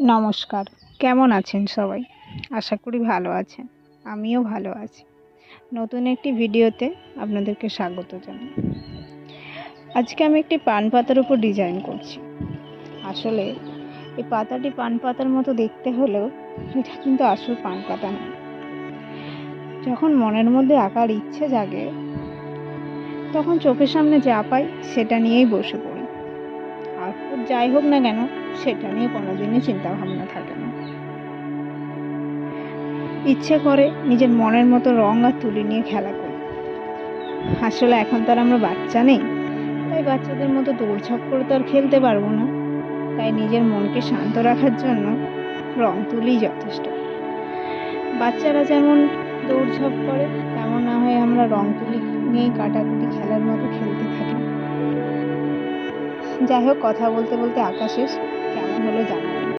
নমস্কার। কেমন আছেন সবাই? আশা করি ভালো আছেন। আমিও ভালো আছি। নতুন একটি ভিডিওতে আপনাদেরকে স্বাগত জানাই। আজকে আমি একটি পান পাতার উপর ডিজাইন করছি। আসলে এই পাতাটি পান পাতার মতো দেখতে হলেও এটা কিন্তু আসল পান পাতা নয়। যখন মনের মধ্যে আঁকার ইচ্ছে জাগে, তখন চোখের সামনে যা পাই সেটা নিয়েই বসে পড়ি। আউটপুট যাই হোক না কেন, সেটা নিয়ে কোনোদিনই চিন্তা ভাবনা থাকে না। ইচ্ছে করে নিজের মনের মতো রং আর তুলি নিয়ে খেলা করি। আসলে এখন তো আর আমরা বাচ্চা নেই, তাই বাচ্চাদের মতো দৌড়ঝাঁপ করে তো আর খেলতে পারব না। তাই নিজের মনকে শান্ত রাখার জন্য রং তুলি যথেষ্ট। বাচ্চারা যেমন দৌড়ঝাঁপ করে, তেমন না হয় আমরা রং তুলি নিয়েই কাটাকুটি খেলার মতো খেলতে থাকি। যাই হোক কথা বলতে বলতে আকাশের কেমন হলো জানা।